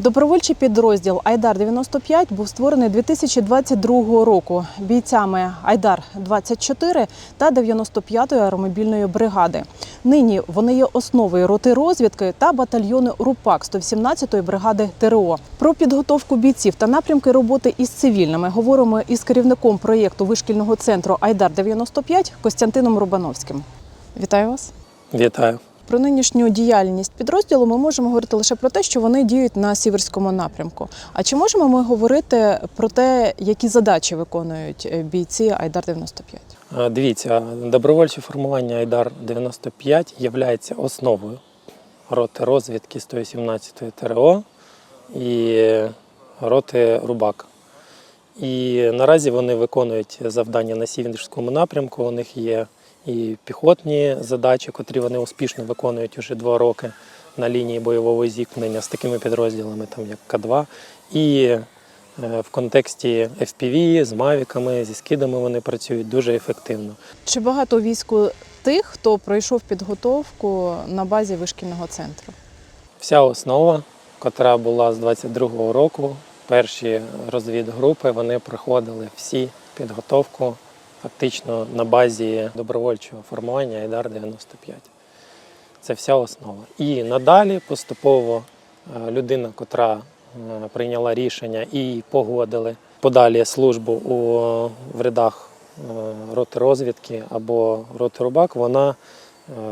Добровольчий підрозділ Айдар 95 був створений 2022 року бійцями Айдар 24 та 95-ї аеромобільної бригади. Нині вони є основою роти розвідки та батальйону РУПАК 117-ї бригади ТРО. Про підготовку бійців та напрямки роботи із цивільними говоримо із керівником проєкту вишкільного центру Айдар 95 Костянтином Рубановським. Вітаю вас. Вітаю. Про нинішню діяльність підрозділу ми можемо говорити лише про те, що вони діють на сіверському напрямку. А чи можемо ми говорити про те, які задачі виконують е, бійці Айдар 95? Е, Дивіться, добровольче формування Айдар 95 є основою роти розвідки 117-ї ТРО і роти Рубак. І наразі вони виконують завдання на Сіверському напрямку. У них є і піхотні задачі, котрі вони успішно виконують уже два роки на лінії бойового зіткнення з такими підрозділами, там як К2. І е, в контексті FPV з мавіками, зі скидами вони працюють дуже ефективно. Чи багато війську тих, хто пройшов підготовку на базі вишкільного центру? Вся основа, котра була з 22-го року, перші розвідгрупи, вони проходили всі підготовку фактично на базі добровольчого формування Айдар 95. Це вся основа. І надалі поступово е, людина, котра е, прийняла рішення і погодили подалі службу у, в рядах е, роти розвідки або роти рубак, вона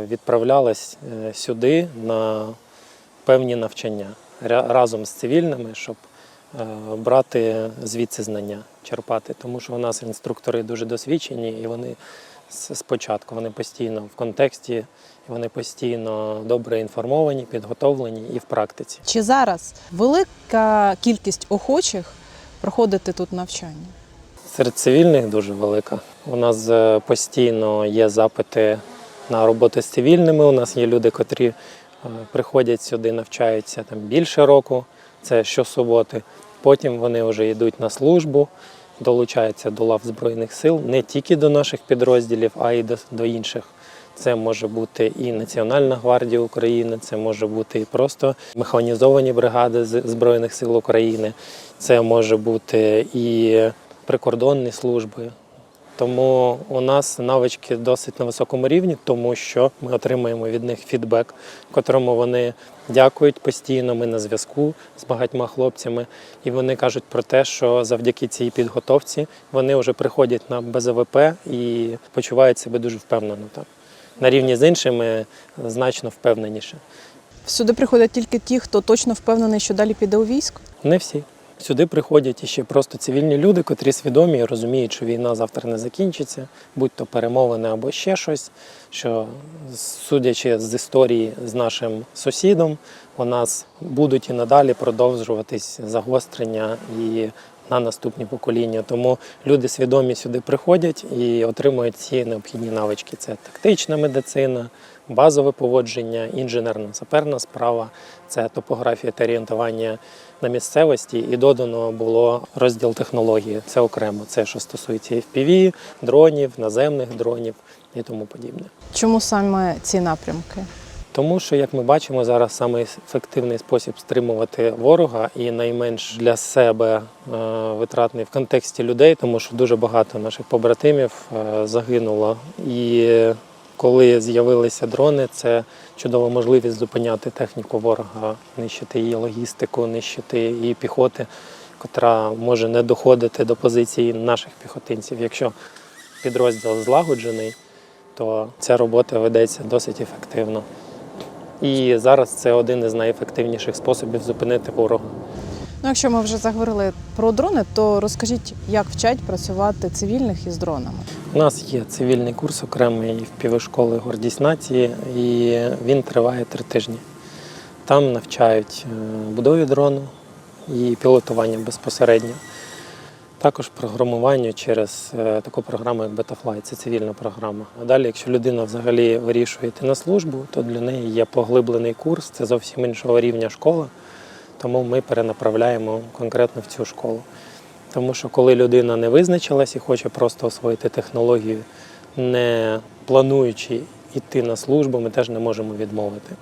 відправлялась сюди на певні навчання разом з цивільними, щоб брати звідси знання, черпати. Тому що у нас інструктори дуже досвідчені, і вони спочатку вони постійно в контексті, і вони постійно добре інформовані, підготовлені і в практиці. Чи зараз велика кількість охочих проходити тут навчання? Серед цивільних дуже велика. У нас е, постійно є запити на роботу з цивільними. У нас є люди, котрі е, приходять сюди, навчаються там більше року, це щосуботи. Потім вони вже йдуть на службу, долучаються до лав Збройних сил не тільки до наших підрозділів, а й до, до інших. Це може бути і Національна гвардія України, це може бути і просто механізовані бригади Збройних сил України, це може бути і прикордонні служби. Тому у нас навички досить на високому рівні, тому що ми отримуємо від них фідбек, котрому вони дякують постійно. Ми на зв'язку з багатьма хлопцями, і вони кажуть про те, що завдяки цій підготовці вони вже приходять на БЗВП і почувають себе дуже впевнено. Так. На рівні з іншими значно впевненіше. Сюди приходять тільки ті, хто точно впевнений, що далі піде у військо. Не всі. Сюди приходять іще просто цивільні люди, котрі свідомі і розуміють, що війна завтра не закінчиться, будь то перемовини або ще щось. Що, судячи з історії з нашим сусідом, у нас будуть і надалі продовжуватись загострення і на наступні покоління. Тому люди свідомі сюди приходять і отримують ці необхідні навички. Це тактична медицина, базове поводження, інженерно-саперна справа, це топографія та орієнтування на місцевості, і додано було розділ технології. Це окремо. Це що стосується FPV, дронів, наземних дронів і тому подібне. Чому саме ці напрямки? Тому що, як ми бачимо, зараз саме ефективний спосіб стримувати ворога і найменш для себе е, витратний в контексті людей, тому що дуже багато наших побратимів е, загинуло. І коли з'явилися дрони, це чудова можливість зупиняти техніку ворога, нищити її логістику, нищити її піхоти, котра може не доходити до позиції наших піхотинців. Якщо підрозділ злагоджений, то ця робота ведеться досить ефективно. І зараз це один із найефективніших способів зупинити ворога. Ну, якщо ми вже заговорили про дрони, то розкажіть, як вчать працювати цивільних із дронами. У нас є цивільний курс окремий в півшколи Гордість нації, і він триває три тижні. Там навчають е, будові дрону і пілотуванню безпосередньо. Також програмуванню через е, таку програму, як Betafly, це цивільна програма. А далі, якщо людина взагалі вирішує йти на службу, то для неї є поглиблений курс, це зовсім іншого рівня школа. Тому ми перенаправляємо конкретно в цю школу. Тому що коли людина не визначилась і хоче просто освоїти технологію, не плануючи йти на службу, ми теж не можемо відмовити.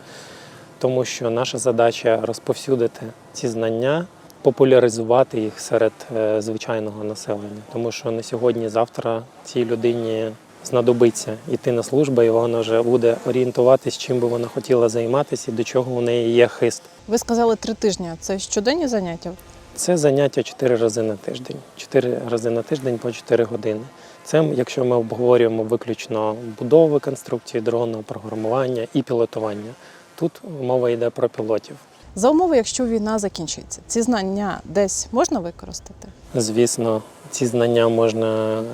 тому що наша задача розповсюдити ці знання, популяризувати їх серед е, звичайного населення. Тому що не сьогодні, завтра цій людині знадобиться йти на службу, і вона вже буде орієнтуватись, чим би вона хотіла займатися і до чого у неї є хист. Ви сказали три тижні. Це щоденні заняття? Це заняття 4 рази на тиждень. 4 рази на тиждень по 4 години. Це якщо ми обговорюємо виключно будови конструкції дрону, програмування і пілотування. Тут мова йде про пілотів. За умови, якщо війна закінчиться, ці знання десь можна використати? Звісно, ці знання можна е,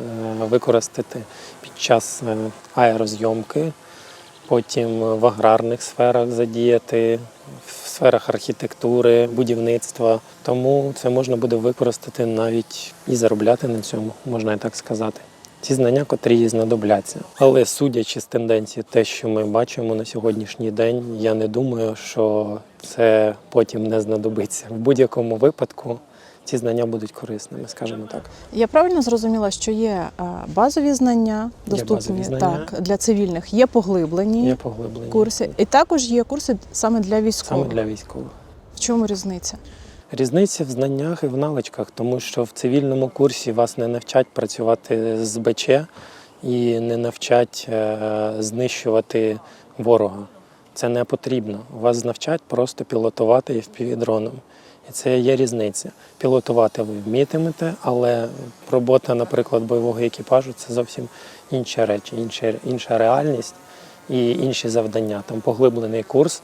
використати під час е, аерозйомки, потім в аграрних сферах задіяти, в сферах архітектури, будівництва. Тому це можна буде використати навіть і заробляти на цьому, можна і так сказати. Ці знання, котрі їй знадобляться. Але судячи з тенденції, те, що ми бачимо на сьогоднішній день, я не думаю, що це потім не знадобиться. В будь-якому випадку ці знання будуть корисними, скажімо так. Я правильно зрозуміла, що є е, базові знання доступні базові знання. так для цивільних, є поглиблені Є поглиблення. курси, і також є курси саме для військових. саме для військових. В чому різниця? Різниця в знаннях і в навичках, тому що в цивільному курсі вас не навчать працювати з БЧ і не навчать е, знищувати ворога. Це не потрібно. Вас навчать просто пілотувати FPV-дроном. І це є різниця. Пілотувати ви вмітимете, але робота, наприклад, бойового екіпажу це зовсім інші речі, інша, інша реальність і інші завдання. Там поглиблений курс,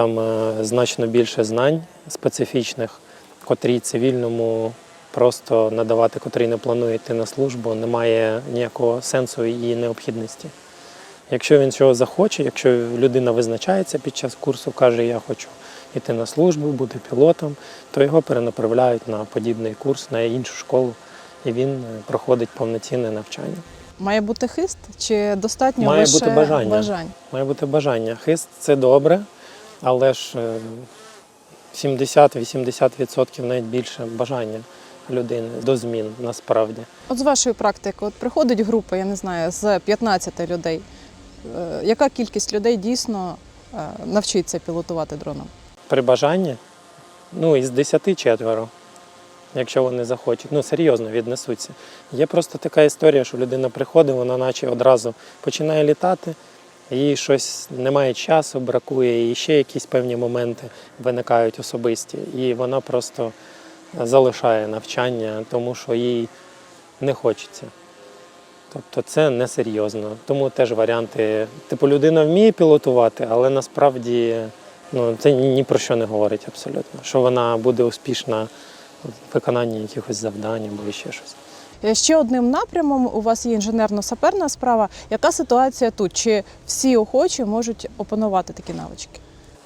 там е, значно більше знань специфічних, котрі цивільному просто надавати, котрий не планує йти на службу, немає ніякого сенсу і необхідності. Якщо він цього захоче, якщо людина визначається під час курсу, каже, я хочу йти на службу, бути пілотом, то його перенаправляють на подібний курс, на іншу школу, і він е, проходить повноцінне навчання. Має бути хист чи достатньо Має лише бути бажання. бажань? Має бути бажання. Хист це добре, але ж е, 70-80% навіть більше бажання людини до змін насправді. От з вашої практики, от приходить група, я не знаю, з 15 людей. Е, Яка кількість людей дійсно е, навчиться пілотувати дроном? При бажанні ну, із 10 четверо, якщо вони захочуть, ну серйозно віднесуться. Є просто така історія, що людина приходить, вона наче одразу починає літати, їй щось немає часу, бракує, і ще якісь певні моменти виникають особисті. І вона просто залишає навчання, тому що їй не хочеться. Тобто це несерйозно. Тому теж варіанти. Типу, людина вміє пілотувати, але насправді ну, це ні про що не говорить абсолютно. Що вона буде успішна в виконанні якихось завдань або ще щось. Е, Ще одним напрямом у вас є інженерно-саперна справа. Яка ситуація тут? Чи всі охочі можуть опанувати такі навички?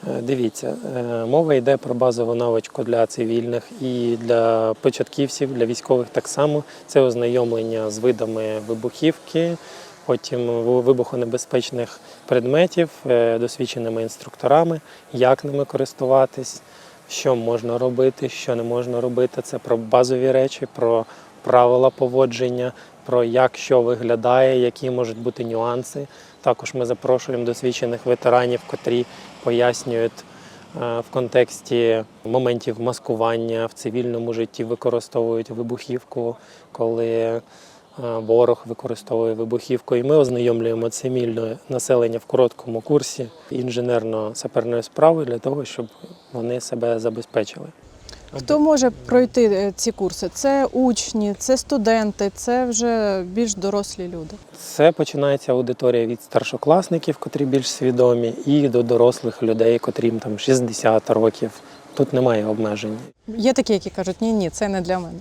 Е, Дивіться, е, мова йде про базову навичку для цивільних і для початківців, для військових так само. Це ознайомлення з видами вибухівки, потім вибухонебезпечних предметів, досвідченими інструкторами, як ними користуватись, що можна робити, що не можна робити. Це про базові речі, про правила поводження, про як що виглядає, які можуть бути нюанси. Також ми запрошуємо досвідчених ветеранів, котрі пояснюють е, в контексті моментів маскування в цивільному житті використовують вибухівку, коли е, ворог використовує вибухівку. І ми ознайомлюємо цивільне населення в короткому курсі інженерно-саперної справи для того, щоб вони себе забезпечили. Хто може пройти е, ці курси? Це учні, це студенти, це вже більш дорослі люди. Це починається аудиторія від старшокласників, котрі більш свідомі, і до дорослих людей, котрім там 60 років. Тут немає обмежень. Є такі, які кажуть, ні, ні, це не для мене.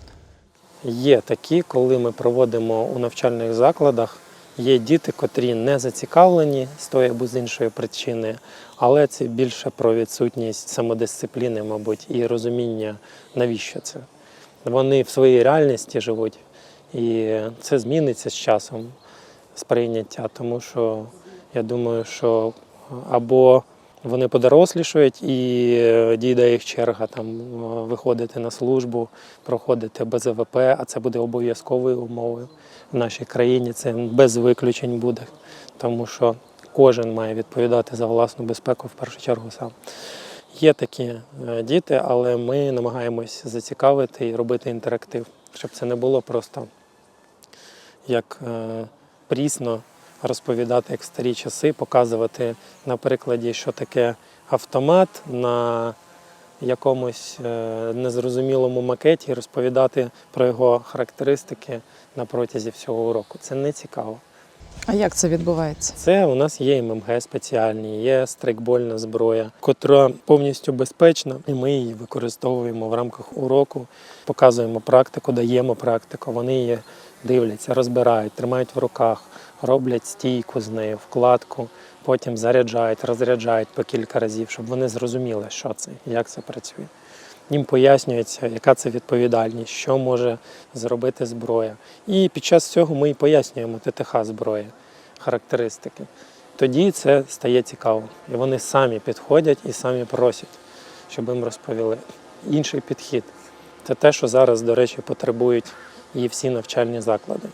Є такі, коли ми проводимо у навчальних закладах, є діти, котрі не зацікавлені з тої або з іншої причини, але це більше про відсутність самодисципліни, мабуть, і розуміння, навіщо це. Вони в своїй реальності живуть, і це зміниться з часом сприйняття, тому що я думаю, що або вони подорослішують і е, дійде їх черга там е, виходити на службу, проходити БЗВП, а це буде обов'язковою умовою в нашій країні. Це без виключень буде, тому що кожен має відповідати за власну безпеку в першу чергу сам. Є такі е, діти, але ми намагаємось зацікавити і робити інтерактив, щоб це не було просто як прісно розповідати, як старі часи, показувати на прикладі, що таке автомат на якомусь е, незрозумілому макеті, і розповідати про його характеристики на протязі всього уроку. Це не цікаво. А як це відбувається? Це у нас є ММГ спеціальні, є страйкбольна зброя, котра повністю безпечна, і ми її використовуємо в рамках уроку, показуємо практику, даємо практику. Вони її дивляться, розбирають, тримають в руках, роблять стійку з нею, вкладку, потім заряджають, розряджають по кілька разів, щоб вони зрозуміли, що це, як це працює. Їм пояснюється, яка це відповідальність, що може зробити зброя. І під час цього ми і пояснюємо ТТХ зброї, характеристики. Тоді це стає цікаво. І вони самі підходять і самі просять, щоб їм розповіли. Інший підхід це те, що зараз, до речі, потребують і всі навчальні заклади.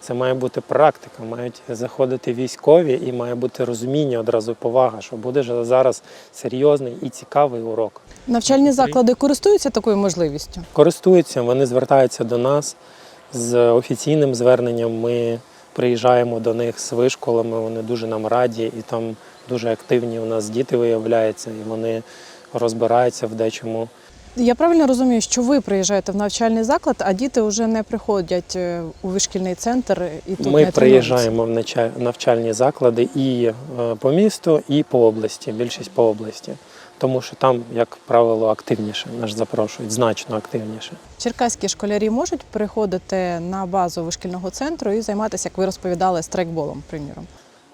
Це має бути практика, мають заходити військові і має бути розуміння, одразу повага, що буде зараз серйозний і цікавий урок. Навчальні заклади користуються такою можливістю? користуються, вони звертаються до нас з офіційним зверненням. Ми приїжджаємо до них з вишколами, вони дуже нам раді, і там дуже активні у нас діти виявляються, і вони розбираються в дечому. Я правильно розумію, що ви приїжджаєте в навчальний заклад, а діти вже не приходять е, у вишкільний центр і тут Ми не приїжджаємо в навчальні заклади і е, по місту, і по області, більшість по області. Тому що там, як правило, активніше нас запрошують, значно активніше. Черкаські школярі можуть приходити на базу вишкільного центру і займатися, як ви розповідали, страйкболом, приміром.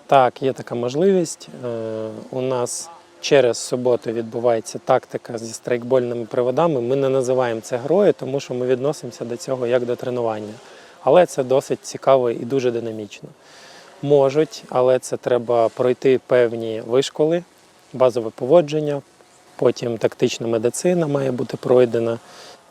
Так, є така можливість. Е, У нас через суботу відбувається тактика зі страйкбольними приводами. Ми не називаємо це грою, тому що ми відносимося до цього як до тренування. Але це досить цікаво і дуже динамічно. Можуть, але це треба пройти певні вишколи, базове поводження, потім тактична медицина має бути пройдена,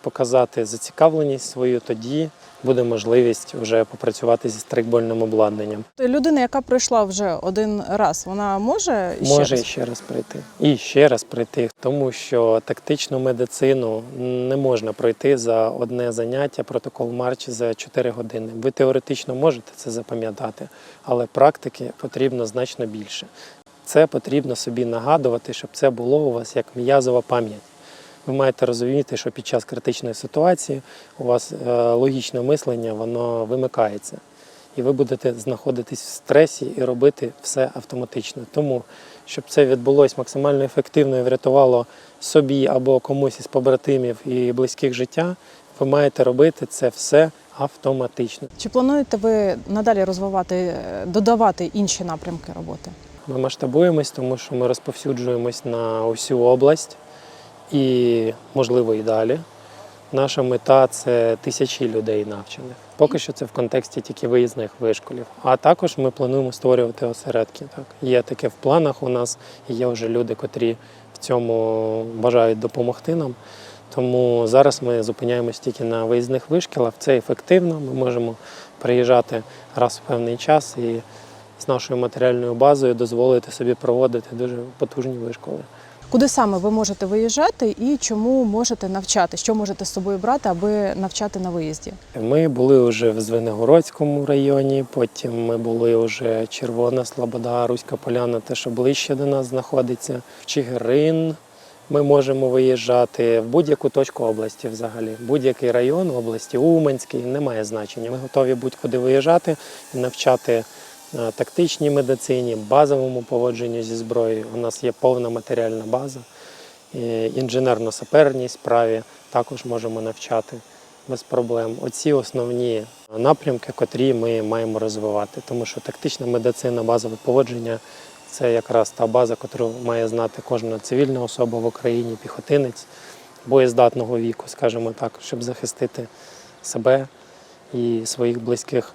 показати зацікавленість свою, тоді буде можливість вже попрацювати зі страйкбольним обладнанням. Людина, яка прийшла вже один раз, вона може ще Може раз? ще раз прийти. І ще раз прийти, тому що тактичну медицину не можна пройти за одне заняття, протокол марчі за 4 години. Ви теоретично можете це запам'ятати, але практики потрібно значно більше. Це потрібно собі нагадувати, щоб це було у вас як м'язова пам'ять. Ви маєте розуміти, що під час критичної ситуації у вас е, логічне мислення воно вимикається і ви будете знаходитись в стресі і робити все автоматично. Тому, щоб це відбулося максимально ефективно і врятувало собі або комусь із побратимів і близьких життя, ви маєте робити це все автоматично. Чи плануєте ви надалі розвивати, е, додавати інші напрямки роботи? Ми масштабуємось, тому що ми розповсюджуємось на усю область і, можливо, і далі. Наша мета це тисячі людей навчених. Поки що це в контексті тільки виїзних вишколів. А також ми плануємо створювати осередки. Так є таке в планах у нас. і Є вже люди, котрі в цьому бажають допомогти нам. Тому зараз ми зупиняємось тільки на виїзних вишкілах. Це ефективно. Ми можемо приїжджати раз в певний час і з нашою матеріальною базою дозволити собі проводити дуже потужні вишколи. Куди саме ви можете виїжджати і чому можете навчати? Що можете з собою брати, аби навчати на виїзді? Ми були вже в Звенигородському районі, потім ми були вже Червона Слобода, Руська Поляна, те, що ближче до нас знаходиться, в Чигирин. Ми можемо виїжджати в будь-яку точку області взагалі. Будь-який район області, Уманський, немає значення. Ми готові будь-куди виїжджати і навчати тактичній медицині, базовому поводженню зі зброєю. У нас є повна матеріальна база. І Інженерно-саперній справі також можемо навчати без проблем. Оці основні напрямки, котрі ми маємо розвивати, тому що тактична медицина, базове поводження це якраз та база, яку має знати кожна цивільна особа в Україні, піхотинець боєздатного віку, скажімо так, щоб захистити себе і своїх близьких.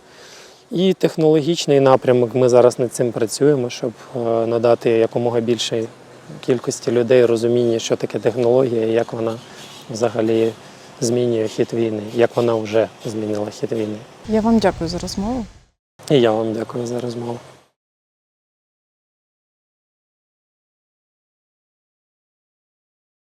І технологічний напрямок ми зараз над цим працюємо, щоб е, надати якомога більшій кількості людей розуміння, що таке технологія, і як вона взагалі змінює хід війни, як вона вже змінила хід війни. Я вам дякую за розмову. І я вам дякую за розмову.